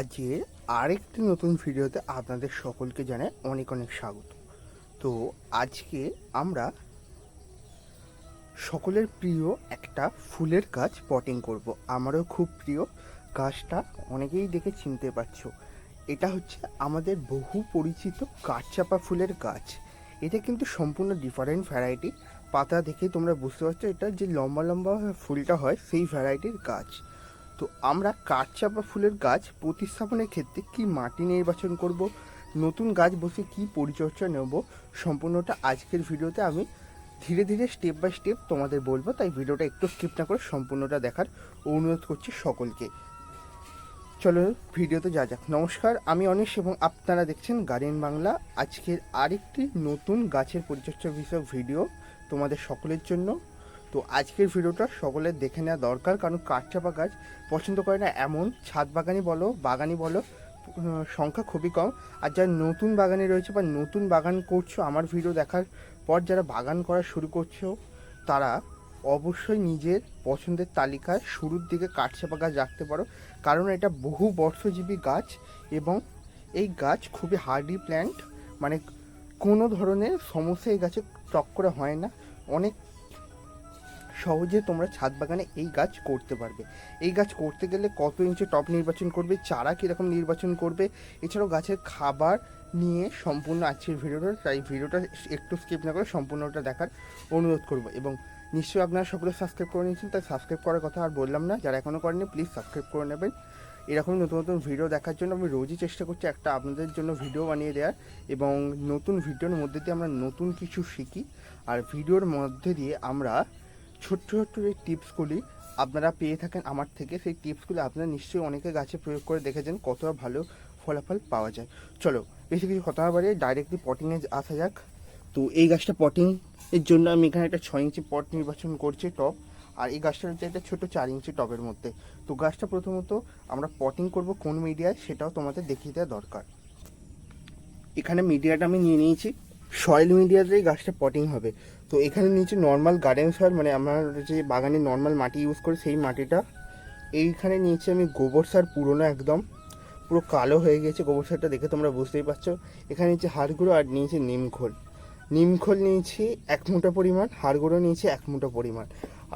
আজকে আরেকটি নতুন ভিডিওতে আপনাদের সকলকে জানাই অনেক অনেক স্বাগত। তো আজকে আমরা সকলের প্রিয় একটা ফুলের গাছ পটিং করব। আমারও খুব প্রিয়। গাছটা অনেকেই দেখে চিনতে পারছ। এটা হচ্ছে আমাদের বহু পরিচিত কাঠচাপা ফুলের গাছ। এটা কিন্তু সম্পূর্ণ ডিফারেন্ট ভ্যারাইটি পাতা দেখে তোমরা বুঝতে পারছ, এটা যে লম্বা লম্বা ফুলটা হয়, সেই ভ্যারাইটির গাছ। তো আমরা কাঠচাপা ফুলের গাছ প্রতিস্থাপনের ক্ষেত্রে কি মাটি নির্বাচন করব? নতুন গাছ বসে কি পরিচর্যা নেব? সম্পূর্ণটা আজকের ভিডিওতে আমি ধীরে ধীরে স্টেপ বাই স্টেপ তোমাদের বলব, তাই ভিডিওটা একটু স্কিপ না করে সম্পূর্ণটা দেখার অনুরোধ করছি সকলকে। চলো ভিডিওতে যা যাক। নমস্কার, আমি অনিশ এবং আপনারা দেখছেন গার্ডেন বাংলা। আজকের আরেকটি নতুন গাছের পরিচর্যা বিষয়ক ভিডিও তোমাদের সকলের জন্য। তো আজকের ভিডিওটা সকলের দেখে নেওয়া দরকার, কারণ কাঠচাপা গাছ পছন্দ করে না এমন ছাদ বাগানি বলো বাগানি বলো সংখ্যা খুবই কম। আর যারা নতুন বাগানে রয়েছে বা নতুন বাগান করছ, আমার ভিডিও দেখার পর যারা বাগান করা শুরু করছ, তারা অবশ্যই নিজের পছন্দের তালিকায় শুরুর দিকে কাঠচাপা গাছ রাখতে পারো। কারণ এটা বহু বর্ষজীবী গাছ এবং এই গাছ খুবই হার্ডি প্ল্যান্ট মানে কোনো ধরনের সমস্যা এই গাছে টক করে হয় না। অনেক সহজে তোমরা ছাদ বাগানে এই গাছ করতে পারবে। এই গাছ করতে গেলে কত ইঞ্চি টপ নির্বাচন করবে, চারা কীরকম নির্বাচন করবে, এছাড়াও গাছের খাবার নিয়ে সম্পূর্ণ আজকের ভিডিওটা, তাই ভিডিওটা একটু স্কিপ না করে সম্পূর্ণটা দেখার অনুরোধ করব। এবং নিশ্চয়ই আপনারা সকলে সাবস্ক্রাইব করে নিয়েছেন, তাই সাবস্ক্রাইব করার কথা আর বললাম না। যারা এখনও করেনি প্লিজ সাবস্ক্রাইব করে নেবেন। এরকম নতুন নতুন ভিডিও দেখার জন্য আমি রোজই চেষ্টা করছি একটা আপনাদের জন্য ভিডিও বানিয়ে দেওয়ার। এবং নতুন ভিডিওর মধ্যে দিয়ে আমরা নতুন কিছু শিখি। আর ভিডিওর মধ্যে দিয়ে আমরা ছোট্ট ছোট্ট যে টিপসগুলি আপনারা পেয়ে থাকেন আমার থেকে, সেই টিপসগুলি আপনারা নিশ্চয়ই অনেকে গাছে প্রয়োগ করে দেখেছেন কতটা ভালো ফলাফল পাওয়া যায়। চলো, বেশি কিছু কথা বাড়িয়ে ডাইরেক্টলি পটিংয়ে আসা যাক। তো এই গাছটা পটিং এর জন্য আমি এখানে একটা ছয় ইঞ্চি পট নির্বাচন করছি টপ আর এই গাছটা হচ্ছে একটা ছোটো চার ইঞ্চি টবের মধ্যে। তো গাছটা প্রথমত আমরা পটিং করব কোন মিডিয়ায় সেটাও তোমাদের দেখিয়ে দেওয়া দরকার। এখানে মিডিয়াটা আমি নিয়ে নিয়েছি। সয়েল মিডিয়াতেই গাছটা পটিং হবে। তো এখানে নিচে নর্মাল গার্ডেন সয়েল মানে আমার যে বাগানে নর্মাল মাটি ইউজ করি, সেই মাটিটা। এইখানে নিয়েছি আমি গোবর সার পুরোনো একদম। পুরো কালো হয়ে গেছে গোবর সারটা, দেখে তোমরা বুঝতেই পারছ। এখানে নিচে হাড় গুঁড়ো আর নিয়েছি নিমখোল নিমখোল নিয়েছি এক মুঠো পরিমাণ হাড় গুঁড়ো নিয়েছি এক মুঠো পরিমাণ।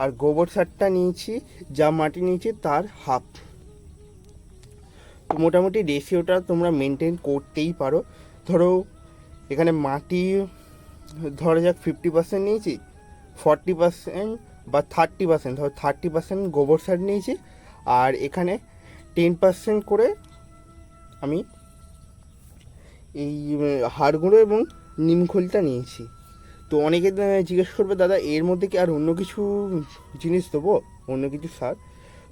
আর গোবর সারটা নিয়েছি, যা মাটি নিয়েছি তার হাফ তো মোটামুটি রেশিওটা তোমরা মেনটেন করতেই পারো। ধরো, এখানে মাটি ধরা যাক ফিফটি পার্সেন্ট নিয়েছি ফর্টি পার্সেন্ট বা থার্টি পার্সেন্ট ধর থার্টি পার্সেন্ট গোবর সার নিয়েছি, আর এখানে টেন পার্সেন্ট করে আমি এই হাড় গুঁড়ো এবং নিমখোলটা নিয়েছি। তো অনেকে জিজ্ঞেস করবে, দাদা, এর মধ্যে কি আর অন্য কিছু জিনিস দেবো? অন্য কিছু সার?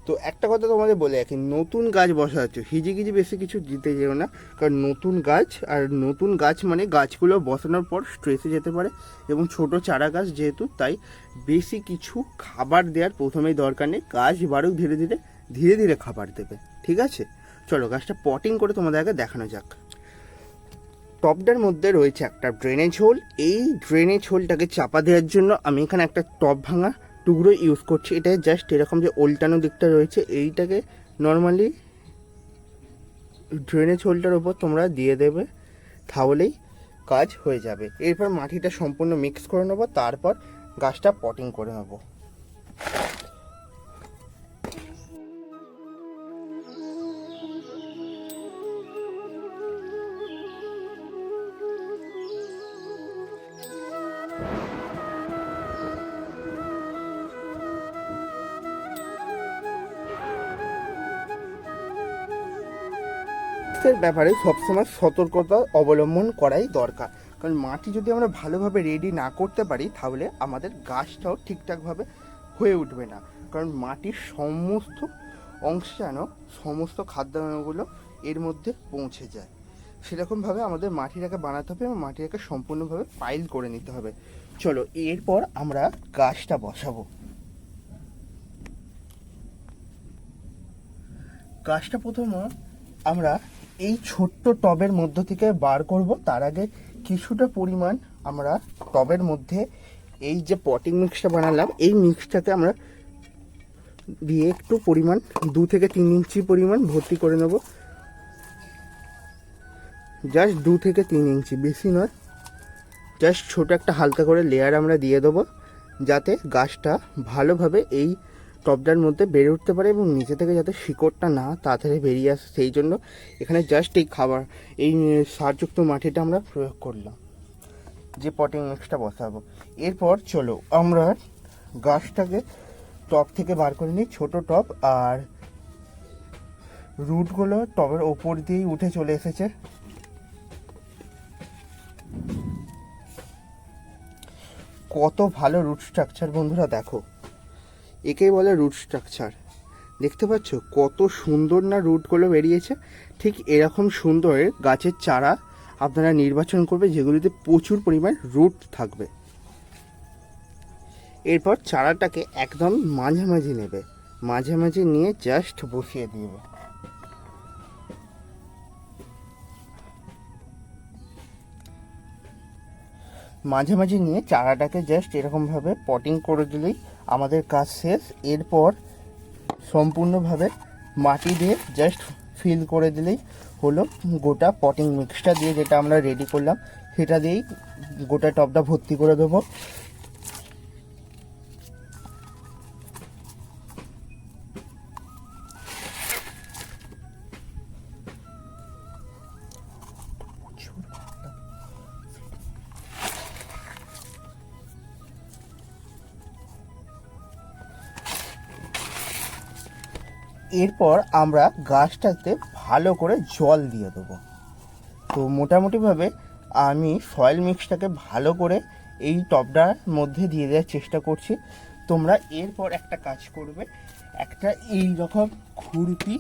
তো একটা কথা তোমাদের বলে রাখি, নতুন গাছ বসাচ্ছ হিজিগিজি বেশি কিছু দিতে যেও না, কারণ নতুন গাছ, আর নতুন গাছ মানে গাছগুলো বসানোর পর স্ট্রেসে যেতে পারে, এবং ছোট চারা গাছ যেহেতু, তাই বেশি কিছু খাবার দেওয়ার প্রথমেই দরকার নেই। গাছ বাড়ুক ধীরে ধীরে ধীরে ধীরে খাবার দেবে, ঠিক আছে? চলো গাছটা পটিং করে তোমাদের আগে দেখানো যাক। টপটার মধ্যে রয়েছে একটা ড্রেনেজ হোল এই ড্রেনেজ হোলটাকে চাপা দেওয়ার জন্য আমি এখানে একটা টপ ভাঙা টুকরো ইউজ করছি। এটা জাস্ট এরকম যে উল্টানো দিকটা রয়েছে, এইটাকে নর্মালি ড্রেনেজ হোলটার ওপর তোমরা দিয়ে দেবে, তাহলেই কাজ হয়ে যাবে। এরপর মাটিটা সম্পূর্ণ মিক্স করে নেব, তারপর গাছটা পটিং করে নেব। এর ব্যাপারে সবসময় সতর্কতা অবলম্বন করাই দরকার। কারণ মাটি যদি আমরা ভালোভাবে রেডি না করতে পারি, তাহলে আমাদের গাছটাও ঠিকঠাকভাবে হয়ে উঠবে না। কারণ মাটির সমস্ত অংশ যেন সমস্ত খাদ্যান্নগুলো এর মধ্যে পৌঁছে যায়। সেরকমভাবে আমাদের মাটিটাকে বানাতে হবে এবং মাটিটাকে সম্পূর্ণভাবে পাইল করে নিতে হবে। চলো, এরপর আমরা গাছটা বসাবো। গাছটা প্রথমে আমরা এই ছোট্ট টবের মধ্য থেকে বার করব। তার আগে কিছুটা পরিমাণ আমরা টবের মধ্যে এই যে পটিং মিক্সটা বানালাম, এই মিক্সটাতে আমরা দিয়ে একটু পরিমাণ, দু থেকে তিন ইঞ্চি পরিমাণ ভর্তি করে নেব। জাস্ট দু থেকে তিন ইঞ্চি, বেশি নয়। জাস্ট ছোট একটা হালকা করে লেয়ার আমরা দিয়ে দেবো, যাতে গাছটা ভালোভাবে এই টবটার মধ্যে বেড়ে উঠতে পারে এবং নিচে থেকে যাতে শিকড়টা না তাড়াতাড়ি বেরিয়ে আসে, সেই জন্য এখানে জাস্ট এই খাবার, এই সারযুক্ত মাটিটা আমরা প্রয়োগ করলাম। যে পটিং মিক্সটা বসাবো। এরপর চলো আমরা গাছটাকে টব থেকে বার করে নিই, ছোটো টব আর রুটগুলো টবের ওপর দিয়েই উঠে চলে এসেছে। কত ভালো রুট স্ট্রাকচার বন্ধুরা, দেখো। একেই বলে রুট স্ট্রাকচার দেখতে পাচ্ছ কত সুন্দর না রুটগুলো বেরিয়েছে? ঠিক এরকম সুন্দর গাছের চারা আপনারা নির্বাচন করবে যেগুলিতে প্রচুর পরিমাণ রুট থাকবে। এরপর চারাটাকে একদম মাঝামাঝি নেবে। মাঝামাঝি নিয়ে জাস্ট বসিয়ে দিবে। মাঝামাঝি নিয়ে চারাটাকে জাস্ট এরকমভাবে পটিং করে দিলেই আমাদের কাজ শেষ। এরপর সম্পূর্ণভাবে মাটি দিয়ে জাস্ট ফিল করে দিলেই হলো গোটা পটিং মিক্সটা দিয়ে যেটা আমরা রেডি করলাম, সেটা দিয়েই গোটা টপটা ভর্তি করে দেবো। এরপর আমরা গাছটাতে ভালো করে জল দিয়ে দেবো। তো মোটামুটিভাবে আমি সয়েল মিক্সটাকে ভালো করে এই টবটার মধ্যে দিয়ে দেওয়ার চেষ্টা করছি। তোমরা এরপর একটা কাজ করবে, একটা এই রকম খুরপি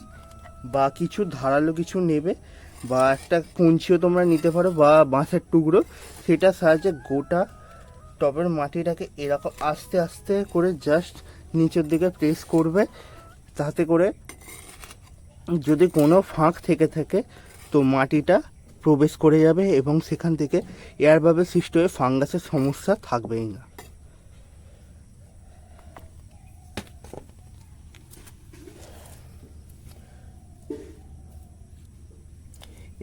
বা কিছু ধারালো কিছু নেবে বা একটা কুঞ্চিও তোমরা নিতে পারো বা বাঁশের টুকরো সেটা সাহায্যে গোটা টবের মাটিটাকে এরকম আস্তে আস্তে করে জাস্ট নিচের দিকে প্রেস করবে। তাতে করে যদি কোনো ফাঁক থেকে থাকে, তো মাটিটা প্রবেশ করে যাবে এবং সেখান থেকে এয়ারভাবে সৃষ্ট হয়ে ফাঙ্গাসের সমস্যা থাকবেই না।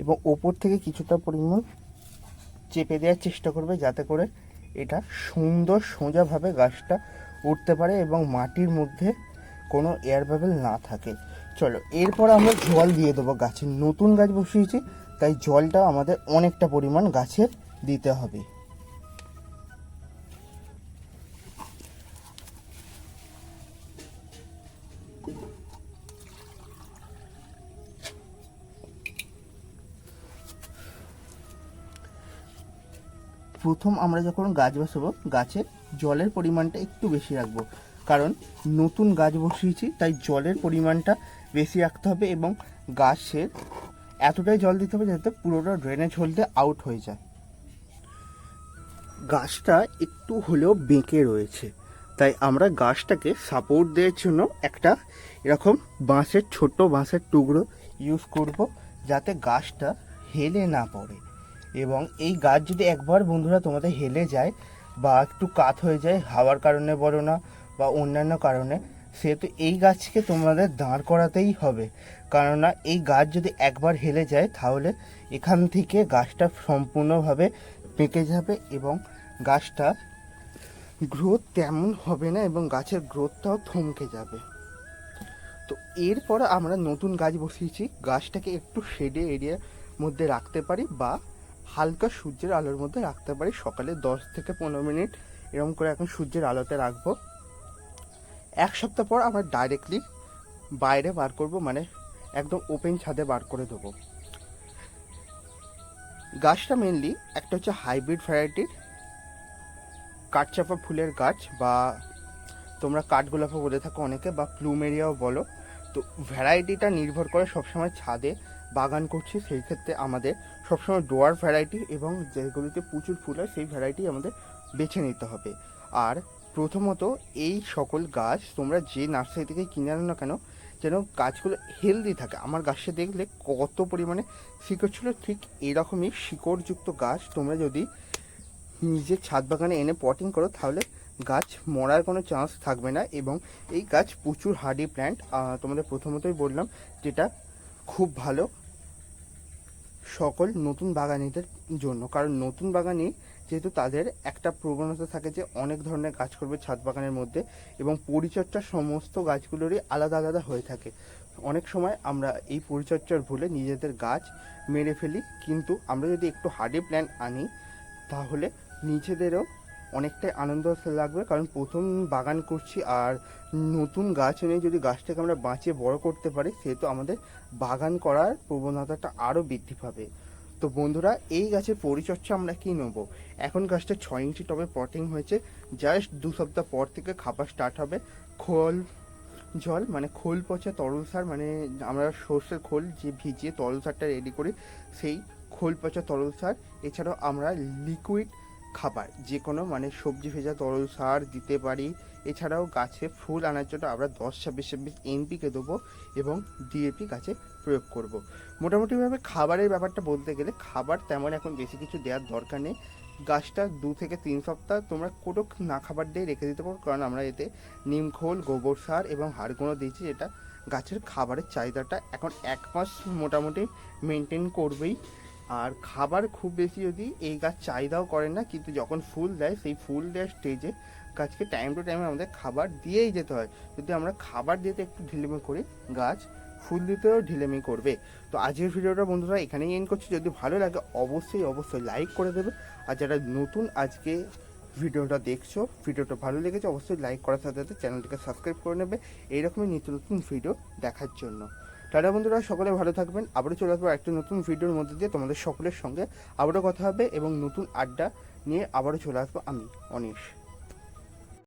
এবং ওপর থেকে কিছুটা পরিমাণ চেপে দেওয়ার চেষ্টা করবে যাতে করে এটা সুন্দর সোজাভাবে গাছটা উঠতে পারে এবং মাটির মধ্যে কোনো এয়ার বাবেল না থাকে। চলো, এরপর আমরা জল দিয়ে দেবো গাছে। নতুন গাছ বসিয়েছি, তাই জলটা আমাদের অনেকটা পরিমাণ গাছের দিতে হবে। প্রথম আমরা যখন গাছ বসাবো গাছের জলের পরিমাণটা একটু বেশি রাখব। কারণ নতুন গাছ বসিয়েছি, তাই জলের পরিমাণটা বেশি রাখতে হবে এবং গাছের এতটাই জল দিতে হবে যাতে পুরোটা ড্রেনেজ হলতে আউট হয়ে যায়। গাছটা একটু হলেও বেঁকে রয়েছে, তাই আমরা গাছটাকে সাপোর্ট দেওয়ার জন্য একটা এরকম বাঁশের, ছোট বাঁশের টুকরো ইউজ করব যাতে গাছটা হেলে না পড়ে। এবং এই গাছ যদি একবার বন্ধুরা তোমাদের হেলে যায় বা একটু কাত হয়ে যায়, হাওয়ার কারণে বলো না বা অন্যান্য কারণে, সেহেতু এই গাছকে তোমাদের দাঁড় করাতেই হবে। কেননা, এই গাছ যদি একবার হেলে যায়, তাহলে এখান থেকে গাছটা সম্পূর্ণভাবে পেকে যাবে এবং গাছটা গ্রোথ তেমন হবে না এবং গাছের গ্রোথটাও থমকে যাবে। তো এরপর আমরা নতুন গাছ বসিয়েছি। গাছটাকে একটু শেডে এরিয়ার মধ্যে রাখতে পারি বা হালকা সূর্যের আলোর মধ্যে রাখতে পারি। সকালে দশ থেকে পনেরো মিনিট এরকম করে এখন সূর্যের আলোতে রাখব। এক সপ্তাহ পর আমরা ডাইরেক্টলি বাইরে বার করব মানে একদম ওপেন ছাদে বার করে দেবো। গাছটা মেনলি একটা হচ্ছে হাইব্রিড ভ্যারাইটির কাঠচাপা ফুলের গাছ বা তোমরা কাঠগোলাপও বলে থাকো অনেকে বা প্লুমেরিয়াও বলো। তো ভ্যারাইটিটা নির্ভর করে সবসময় ছাদে বাগান করছি, সেই ক্ষেত্রে আমাদের সবসময় ডোয়ার ভ্যারাইটি এবং যেগুলিতে প্রচুর ফুল হয়, সেই ভ্যারাইটি আমাদের বেছে নিতে হবে। আর প্রথমত এই সকল গাছ তোমরা যে নার্সারি থেকে কিনে আনো না কেন, যেন গাছগুলো হেলদি থাকে। আমার গাছটা দেখলে কত পরিমাণে শিকড় ছিল, ঠিক এরকমই শিকড়যুক্ত গাছ তোমরা যদি নিজের ছাদ বাগানে এনে পটিং করো, তাহলে গাছ মরার কোনো চান্স থাকবে না এবং এই গাছ প্রচুর হার্ডি প্ল্যান্ট তোমাদের প্রথমতই বললাম, যেটা খুব ভালো সকল নতুন বাগানিদের জন্য। কারণ নতুন বাগানি যেহেতু তাদের একটা প্রবণতা থাকে যে অনেক ধরনের গাছ করবে ছাদ বাগানের মধ্যে এবং পরিচর্যা সমস্ত গাছগুলোরই আলাদা আলাদা হয়ে থাকে। অনেক সময় আমরা এই পরিচর্যার ভুলে নিজেদের গাছ মেরে ফেলি, কিন্তু আমরা যদি একটু হার্ডি প্ল্যান আনি, তাহলে নিজেদেরও অনেকটাই আনন্দ লাগবে। কারণ প্রথম বাগান করছি আর নতুন গাছ এনে যদি গাছটাকে আমরা বাঁচিয়ে বড় করতে পারি, সেহেতু আমাদের বাগান করার প্রবণতাটা আরও বৃদ্ধি পাবে। তো বন্ধুরা, এই গাছের পরিচর্যা আমরা কি নেব? এখন গাছটা ছয় ইঞ্চি টবে পটিং হয়েছে। জাস্ট দু সপ্তাহ পর থেকে খাবার স্টার্ট হবে। খোল, জল মানে খোল পচা তরল সার মানে আমরা সর্ষের খোল যে ভিজিয়ে তরল সারটা রেডি করি, সেই খোল পচা তরল সার। এছাড়াও আমরা লিকুইড খাবার, যে কোনো মানে সবজি ভেজা তরল সার দিতে পারি। এছাড়াও গাছে ফুল আনার জন্য আমরা দশ, ছাব্বিশ ছাব্বিশ এনপিকে দেবো এবং ডিএপি গাছে প্রয়োগ করব। মোটামুটিভাবে খাবারের ব্যাপারটা বলতে গেলে খাবার তেমন এখন বেশি কিছু দেওয়ার দরকার নেই। গাছটা দু থেকে তিন সপ্তাহ তোমরা কোনো না খাবার দিয়ে রেখে দিতে পারো, কারণ আমরা এতে নিমখোল গোবর সার এবং হাড় গুঁড়ো দিয়েছি, যেটা গাছের খাবারের চাহিদাটা এখন এক মাস মোটামুটি মেনটেন করবেই। আর খাবার খুব বেশি যদি এই গাছ চাহিদাও করে না, কিন্তু যখন ফুল দেয়, সেই ফুল দেওয়ার স্টেজে গাছকে টাইম টু টাইম আমাদের খাবার দিয়েই যেতে হয়। যদি আমরা খাবার দিতে একটু ঢিলেমি করি, গাছ ফুল দিতেও ঢিলেমি করবে। তো আজকের ভিডিওটা বন্ধুরা এখানেই এন্ড করছি। যদি ভালো লাগে অবশ্যই অবশ্যই লাইক করে দেবে। আর যারা নতুন আজকে ভিডিওটা দেখছ, ভিডিওটা ভালো লেগেছে, অবশ্যই লাইক করার সাথে সাথে চ্যানেলটিকে সাবস্ক্রাইব করে নেবে। এইরকমই নিত্য নতুন ভিডিও দেখার জন্য। টাটা বন্ধুরা, সকলে ভালো থাকবেন। আবারও চলে আসব একটা নতুন ভিডিওর মধ্যে দিয়ে। তোমাদের সকলের সঙ্গে আবারও কথা হবে এবং নতুন আড্ডা নিয়ে আবারও চলে আসব আমি, অনিশ।